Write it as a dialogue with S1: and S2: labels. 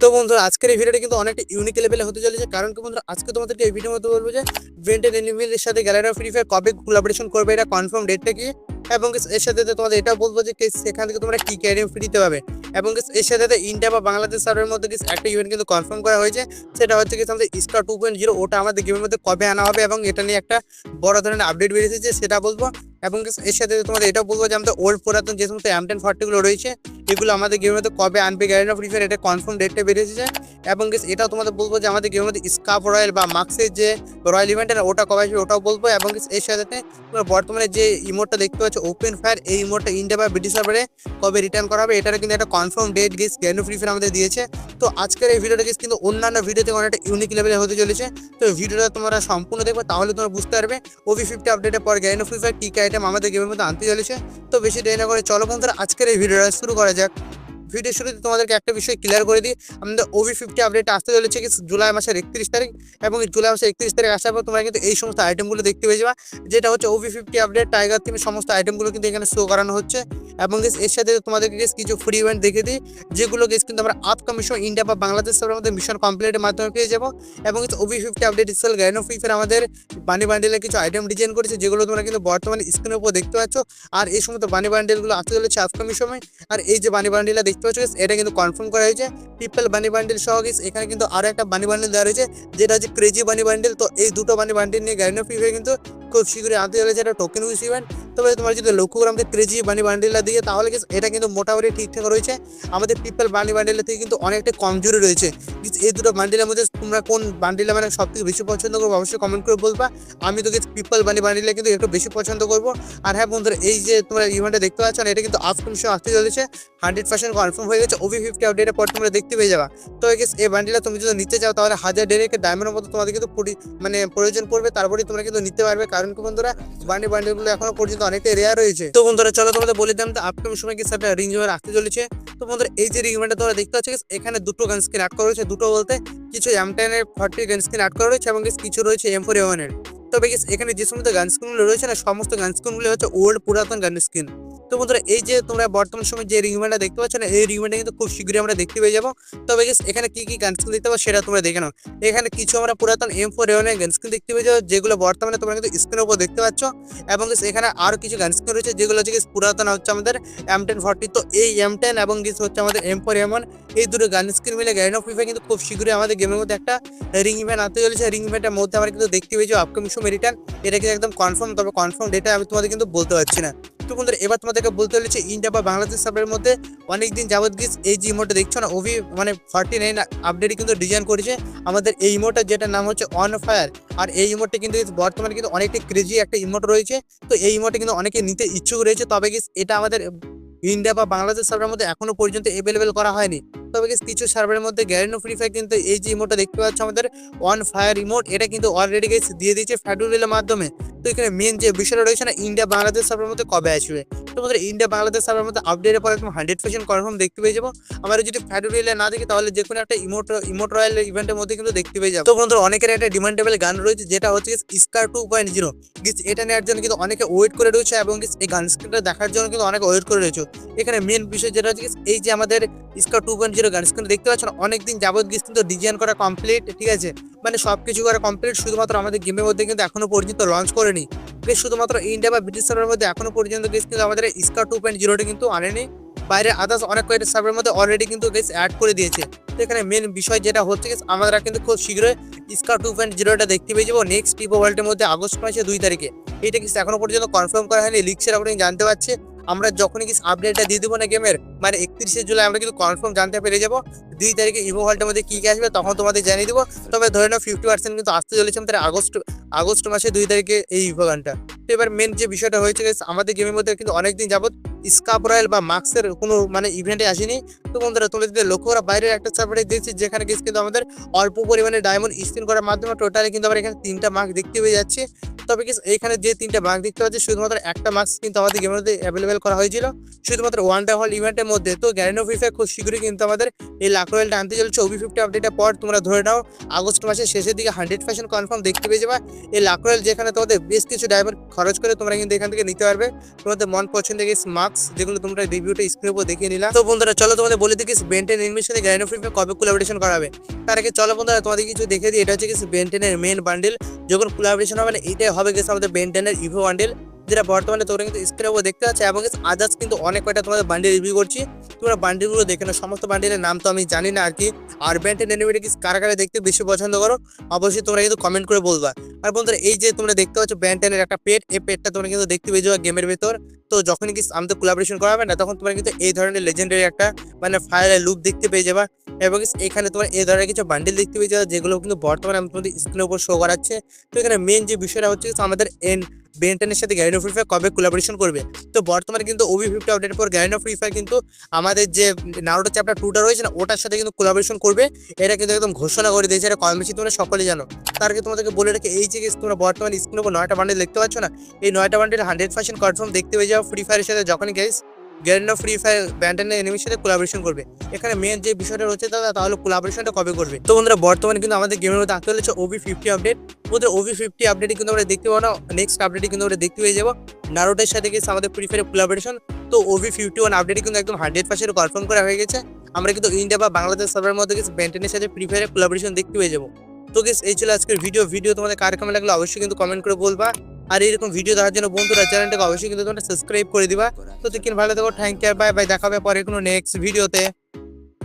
S1: তো বন্ধুরা, আজকের এই ভিডিওটা কিন্তু অনেকটা ইউনিক লেভেলে হতে চলেছে। কারণ কি বন্ধুরা, আজকে তোমাদেরকে এই ভিডিওর মধ্যে বলব যে ভেন্টেন এনিমিলের সাথে গ্যালারি অফ ফ্রি ফায়ার কবে কোলাবোরেশন করবে, এটা কনফার্ম ডেটটা কি? এবং এর সাথে তোমাদের এটা বলব যে সেখান থেকে তোমরা কি ক্যারিয়াম ফ্রিতে পাবে এবং এর সাথে ইন্ডিয়া বা বাংলাদেশ সার্ভের মধ্যে একটা ইভেন্ট কিন্তু কনফার্ম করা হয়েছে। সেটা হচ্ছে কি আমাদের স্কার টু পয়েন্ট জিরো ওটা আমাদের গেমের মধ্যে কবে আনা হবে এবং এটা নিয়ে একটা বড় ধরনের আপডেট বেরিয়েছে, সেটা বলব। এবং এর সাথে তোমাদের এটা বলব যে, আমাদের ওল্ড পুরাতন যে সমস্ত এম টেন ফর্টিগুলো রয়েছে এগুলো আমাদের গেমের মধ্যে কবে আনবে গ্যারেন্টি অফ রিফার এটা কনফার্ম ডেটটা বেরিয়েছে এবং এটাও তোমাদের বলব যে আমাদের গেমের মধ্যে স্কাপ রয়্যাল বা মাক্সের যে রয়্যাল ইভেন্ট ওটা কবে আসবে ওটাও বলব। এবং এর সাথে তোমরা বর্তমানে যে ইমোটটা দেখতে পাচ্ছ ওপেন ফায়ার এই ইমোটটা ইন্ডিয়া বা ব্রিটিশ সার্ভারে কবে রিটার্ন করা হবে এটার কিন্তু একটা confirm date guys Garena free fire আমাদের দিয়েছে। তো আজকের এই ভিডিওটা কিন্তু অন্যান্য ভিডিও থেকে অনেকটা ইউনিক লেভেলে হতে চলেছে। তো ভিডিওটা তোমরা সম্পূর্ণ দেখবে, তাহলে তোমরা বুঝতে পারবে ওভি ফিফটি আপডেটের পর গ্যারেন্টি ফ্রি ফায়ার কী কী আইটেম আমাদের গেমের মধ্যে আনতে চলেছে। তো বেশি দেরি না করে চলো বন্ধুরা, আজকের এই ভিডিওটা শুরু করা যাক ভিডিও শুরুতে তোমাদেরকে একটা বিষয় ক্লিয়ার করে দিই। আমাদের ওভি ফিফটি আপডেট আসতে চলেছে কি জুলাই মাসের একত্রিশ তারিখ এবং জুলাই মাসের একত্রিশ তারিখ আসার পর তোমরা কিন্তু এই সমস্ত আইটেমগুলো দেখতে পেয়ে যাবা, যেটা হচ্ছে ওভি ফিফটি আপডেট টাইগার থিমের সমস্ত আইটেমগুলো কিন্তু এখানে শো করানো হচ্ছে। এবং এর সাথে তোমাদেরকে guys কিছু ফ্রি ইভেন্ট দেখে দিই, যেগুলো গেস কিন্তু আমরা আপকামিং সময় ইন্ডিয়া বা বাংলাদেশ সবার মধ্যে মিশন কমপ্লিটের মাধ্যমে পেয়ে যাব এবং ওভি ফিফটি আপডেট ইসেল গ্যানো ফিফের আমাদের বানি বান্ডেলের কিছু আইটেম ডিজাইন করেছে, যেগুলো তোমরা কিন্তু বর্তমানে স্ক্রিনের উপর দেখতে পাচ্ছ। আর এই সমস্ত বানি বান্ডেলগুলো আসতে চলেছে আপকামিং সময় আর এই যে বানি বান্ডেলটা দেখতে পাচ্ছ এটা কিন্তু কনফার্ম করা হয়েছে। পিপল বানি বান্ডেল সহ গেস এখানে কিন্তু আরও একটা বানি বান্ডেল দেওয়া রয়েছে, যেটা হচ্ছে ক্রেজি বানি বান্ডেল তো এই দুটো বানি বান্ডেল নিয়ে গ্যানো ফিফে কিন্তু খুব শীঘ্রই আনতে চলেছে একটা টোকেন উইস ইভেন্ট তবে তোমার যদি লক্ষ্য করে, আমাদের ক্রেজি বানি বান্ডিলা দিয়ে, তাহলে এটা কিন্তু মোটামুটি ঠিকঠাক রয়েছে। আমাদের পিপল বানি বান্ডেলের থেকে কিন্তু অনেকটা কমজোরি রয়েছে। এই দুটো বান্ডেলের মধ্যে তোমরা কোন বান্ডেলে মানে সব থেকে বেশি পছন্দ করব, অবশ্যই কমেন্ট করে বলবা। আমি তো পিপল বানি বান্ডেলে কিন্তু একটু বেশি পছন্দ করব। আর হ্যাঁ বন্ধুরা, এই যে তোমরা ইভেন্টটা দেখতে পাচ্ছ এটা কিন্তু আপকামিং সময় আসতে চলেছে। হান্ড্রেড পার্সেন্ট কনফার্ম হয়ে গেছে। ওভি ফিফটি আপডেটের পর তোমরা দেখতে পেয়ে যাবা। তো এই বান্ডিলটা তুমি যদি নিতে চাও, তাহলে হাজার ডেরেকে ডায়মন্ডের মতো তোমাদের কিন্তু মানে প্রয়োজন পড়বে। তারপরে তোমরা কিন্তু নিতে পারবে। কারণ কি বন্ধুরা, বান্ডি বান্ডিলগুলো এখনও পর্যন্ত অনেকটাই রেয়ার রয়েছে। তো বন্ধুরা, চলো তোমাদের বলে দিলাম তো আপকামিং সময় কি সেটা রিং আসতে চলেছে। তো বন্ধুরা, এই যে রিং তোমরা দেখতে পাচ্ছ এখানে দুটো গান স্ক্রিন আট করা রয়েছে। দুটো বলতে কিছু এম টেনের ফর্টি গান স্ক্রিন আট করা রয়েছে এবং কিছু রয়েছে এম ফোর এর। তবে এখানে যে সমস্ত গান স্ক্রিনগুলো রয়েছে না, সমস্ত গান স্ক্রিনগুলো হচ্ছে ওল্ড পুরাতন গান স্ক্রিন তো বন্ধুরা এই যে তোমরা বর্তমান সময় যে রিংমেন্টটা দেখতে পাচ্ছ না এই রিংমেন্টটা কিন্তু খুব শীঘ্রই আমরা দেখতে পেয়ে যাব। তবে guys, এখানে কি কি গান স্ক্রিন দেখতে পাবো সেটা তোমরা দেখে নাও। এখানে কিছু আমরা পুরাতন এম ফোর এর গান স্ক্রিন দেখতে পেয়ে যাব যেগুলো বর্তমানে তোমরা কিন্তু স্ক্রিনের উপর দেখতে পাচ্ছ। এবং এখানে আরও কিছু গান স্ক্রিন রয়েছে যেগুলো হচ্ছে পুরাতন হচ্ছে আমাদের এম টেন ফর্টি তো এই এম টেন এবং guys হচ্ছে আমাদের এম ফোর এম এই দুটো গান স্ক্রিন মিলে গ্যারেন অফ ফিফা কিন্তু খুব শীঘ্রই আমাদের গেমের মধ্যে একটা রিং ইভেন্ট আনতে চলেছে। রিং ইভেন্টের মধ্যে আমরা কিন্তু দেখতে পেয়েছি আপকামিং সময় রিটার্ন এটা কিন্তু একদম কনফার্ম তবে কনফার্ম ডেটা আমি তোমাদের কিন্তু বলতে পারছি না। তো বন্ধুরা, এবার তোমাদেরকে বলতে চলেছে ইন্ডিয়া বা বাংলাদেশ সার্ভারের মধ্যে অনেক দিন যাবত গিস এই যে ইমোটা দেখছ না ওভি মানে ফর্টি নাইন আপডেটই কিন্তু ডিজাইন করেছে। আমাদের এই ইমোটার যেটার নাম হচ্ছে অন ফায়ার আর এই ইমোটটা কিন্তু বর্তমানে কিন্তু অনেকটা ক্রেজি একটা ইমোট রয়েছে। তো এই ইমোটে কিন্তু অনেকে নিতে ইচ্ছুক রয়েছে, তবে গিস এটা আমাদের ইন্ডিয়া বা বাংলাদেশ সার্ভারের মধ্যে এখনও পর্যন্ত অ্যাভেলেবেল করা হয়নি। তবে কিছু সার্ভারের মধ্যে গ্যারেন্টি ফ্রি ফায়ার কিন্তু এই যে ইমোটটা দেখতে পাচ্ছ আমাদের অন ফায়ার ইমোট এটা কিন্তু অলরেডি গেস দিয়ে দিয়েছে ফ্যাডুরেলের মাধ্যমে। তো এখানে মেন যে বিষয়টা রয়েছে না ইন্ডিয়া বাংলাদেশ সার্ভারের মধ্যে কবে আসবে? তো আমাদের ইন্ডিয়া বাংলাদেশ সার্ভারের মধ্যে আপডেটের পরে একদম হান্ড্রেড পার্সেন্ট কনফার্ম দেখতে পেয়ে যাব। আমরা যদি ফ্যাডুরেলে না দেখি, তাহলে যে কোনো একটা ইমোট ইমোট রয়্যাল ইভেন্টের মধ্যে কিন্তু দেখতে পেয়ে যাব। তো বন্ধুরা, অনেকের একটা ডিমান্ডেবল গান রয়েছে, যেটা হচ্ছে স্কার টু পয়েন্ট জিরো এটা নেওয়ার জন্য কিন্তু অনেকে ওয়েট করে রয়েছে, এবং এই গান স্ক্রিনটা দেখার জন্য কিন্তু অনেকে ওয়েট করে রয়েছে। এখানে মেন বিষয় যেটা হচ্ছে এই যে আমাদের scar two point zero gun. Screen দেখতে পাচ্ছেন অনেকদিন যাবত গিয়ে কিন্তু ডিজাইন করা কমপ্লিট ঠিক আছে? মানে সব কিছু করা কমপ্লিট শুধুমাত্র আমাদের গেমের মধ্যে কিন্তু এখনও পর্যন্ত লঞ্চ করেনি। বেশ শুধুমাত্র ইন্ডিয়া বা ব্রিটিশ সার্ভারের মধ্যে এখনও পর্যন্ত গেস কিন্তু আমাদের স্কার টু পয়েন্ট জিরোটা কিন্তু আনেনি। বাইরে আদার্স অনেক কয়েকটা সার্ভারের মধ্যে অলরেডি কিন্তু গেস অ্যাড করে দিয়েছে। তো এখানে মেন বিষয় যেটা হচ্ছে guys, আমরা কিন্তু খুব শীঘ্রই স্কার টু পয়েন্ট জিরোটা দেখতে পেয়ে যাব নেক্সট টিপো ওয়ার্ল্ডের মধ্যে আগস্ট মাসে দুই তারিখে। এটা কিন্তু এখনও পর্যন্ত কনফার্ম করা হয়নি লিক্সের আপনি জানতে পারছে। আমরা যখনই কিছু আপডেটটা দিয়ে দেবো না গেমের মানে একত্রিশে জুলাই আমরা কিন্তু কনফার্ম জানতে পেরে যাব, দুই তারিখে ইভো হলটার মধ্যে কী কী আসবে তখন তোমাদের জানিয়ে দেবো, তবে ধরে নাও ফিফটি পার্সেন্ট কিন্তু আসতে চলেছে আমাদের আগস্ট আগস্ট মাসে দুই তারিখে এই ইভো গানটা। তো এবার মেন যে বিষয়টা হয়েছে আমাদের গেমের মধ্যে কিন্তু অনেকদিন যাবত স্কাপ রয়্যাল বা মার্কসের কোনো মানে ইভেন্টে আসেনি। তো বন্ধুরা তোমরা যদি লক্ষ্য করা, বাইরের একটা সার্ভারে দেখছি যেখানে গেছে কিন্তু আমাদের অল্প পরিমাণে ডায়মন্ড স্পিন করার মাধ্যমে টোটালি কিন্তু আমরা এখানে তিনটা মার্ক দেখতে পেয়ে যাচ্ছি। তবে কি এইখানে যে তিনটা মার্ক দেখতে পাচ্ছি, শুধুমাত্র একটা মার্কস কিন্তু আমাদের গেমের মধ্যে অ্যাভেলেবেল করা হয়েছিল। শুধুমাত্র ওয়ানটা হল ইভেন্টের মধ্যে। তো গ্যারেন্টি ফ্রি ফায়ার খুব শীঘ্রই কিন্তু আমাদের এই লাখ রয়েলটা আনতে চলছে। ওবি ফিফটি আপডেটের পর তোমরা ধরে নাও, আগস্ট মাসের শেষের দিকে হান্ড্রেড পার্সেন্ট কনফার্ম দেখতে পেয়ে যাবে। এই লাখ রয়েল যেখানে তোমাদের বেশ কিছু ডায়মন্ড খরচ করে তোমরা কিন্তু এখান থেকে নিতে পারবে। তোমাদের মন পছন্দের গেস মার্কস যেগুলো তোমরা রিভিউটা স্ক্রিনের উপর দেখিয়ে নিলাম। তো বন্ধুরা, চলো তোমাদের বলে দিই বেন্টেন এনিমির সাথে গ্যারেন্টি ফ্রি ফায়ার কবে কোলাবোরেশন করাবে? তার আগে চলো বন্ধুরা তোমাদের কিছু দেখে দিই। এটা হচ্ছে কিছু বেন্টেনের মেন বান্ডেল যখন কোলাবরেশন হবে না এটাই হবে গেছে আমাদের বেন্টেনের ইভো বান্ডেল যেটা বর্তমানে তোমরা কিন্তু স্ক্রিনের উপর দেখতে পাচ্ছ এবং আদার্স কিন্তু অনেক কয়টা তোমাদের বান্ডেল রিভিউ করছি। তোমরা বান্ডেলগুলো দেখে নাও, সমস্ত বান্ডেলের নাম তো আমি জানি না আর কি আর এনিমিটা কি কারা কারা দেখতে বেশি পছন্দ করো, অবশ্যই তোমরা কিন্তু কমেন্ট করে বলবা। আর বন্ধুরা, এই যে তোমরা দেখতে পাচ্ছ ব্যান্টেনের একটা পেট এই পেটটা তোমরা কিন্তু দেখতে পেয়ে যাবে গেমের ভেতর। তো যখন কি আমাদের কোলাবোরেশন করা হবে না, তখন তোমরা কিন্তু এই ধরনের লেজেন্ডারি একটা মানে ফায়ারের লুক দেখতে পেয়ে যাবা। এবং এখানে তোমার এই ধরনের কিছু বান্ডেল দেখতে পেয়ে যাবে যেগুলো কিন্তু বর্তমানে আমি তোমাদের স্ক্রিনের উপর শো করাচ্ছে। তো এখানে মেন যে বিষয়টা হচ্ছে আমাদের এন বেন্টেনের সাথে গ্যারেন্টি ফ্রি ফায়ার কবে কোলাবোরেশন করবে? তো বর্তমানে কিন্তু ওবি ফিফটি আপডেটের পর গ্যারেন্টি ফ্রি ফায়ার কিন্তু আমাদের যে নারোটো চ্যাপ্টার টুটা রয়েছে না, ওটার সাথে কিন্তু কোলাবোরেশন করবে। এটা কিন্তু একদম ঘোষণা করে দিয়েছে, এটা কম বেশি তোমরা সকলে জানো। তার আগে তোমাদেরকে বলে রেখে, এই যে তোমরা বর্তমানে স্ক্রিনের উপর নয়টা বান্ডেল দেখতে পাচ্ছ না, এই নয়টা বান্ডেল হান্ড্রেড পার্সেন্ট কনফার্ম দেখতে পেয়ে যাও ফ্রি ফায়ারের সাথে। যখন গেস গ্যারেন্টি ফ্রি ফায়ার ব্যান্ডেনের এনিমির সাথে কোলাবোরেশন করবে। এখানে মেন যে বিষয়টা রয়েছে দাদা তাহলে কোলাবোরেশনটা কবে করবে? তো বন্ধুরা, বর্তমানে কিন্তু আমাদের গেমের মধ্যে আসতে হচ্ছে ওবি ফিফটি আপডেট ওদের ওবি ফিফটি আপডেটে কিন্তু আমরা দেখতে পাবো না। নেক্সট আপডেটে কিন্তু আমরা দেখতে পেয়ে যাব। নারোটের সাথে গেছে আমাদের ফ্রি ফায়ারের কোলাবোরেশন তো ওবি ফিফটি ওয়ান আপডেটে কিন্তু একদম হান্ড্রেড পার্সেন্ট কনফার্ম করা হয়ে গেছে। আমরা কিন্তু ইন্ডিয়া বা বাংলাদেশ সার্ভার মধ্যে গেছে ব্যান্টেনের সাথে ফ্রি ফায়ারের কোলাবোরেশন দেখতে পেয়ে যাব। তো গেস এই ছিল আজকের ভিডিও ভিডিও তোমাদের কার কেমন লাগল অবশ্যই কিন্তু কমেন্ট করে বলবা। আর এরকম ভিডিও দেখার জন্য বন্ধুরা চ্যানেলটাকে অবশ্যই কিন্তু তোমরা সাবস্ক্রাইব করে দিবা। তো দেখুন ভালো থেকো থ্যাংক ইউ বাই বাই দেখাবে পরে কোনো নেক্সট ভিডিওতে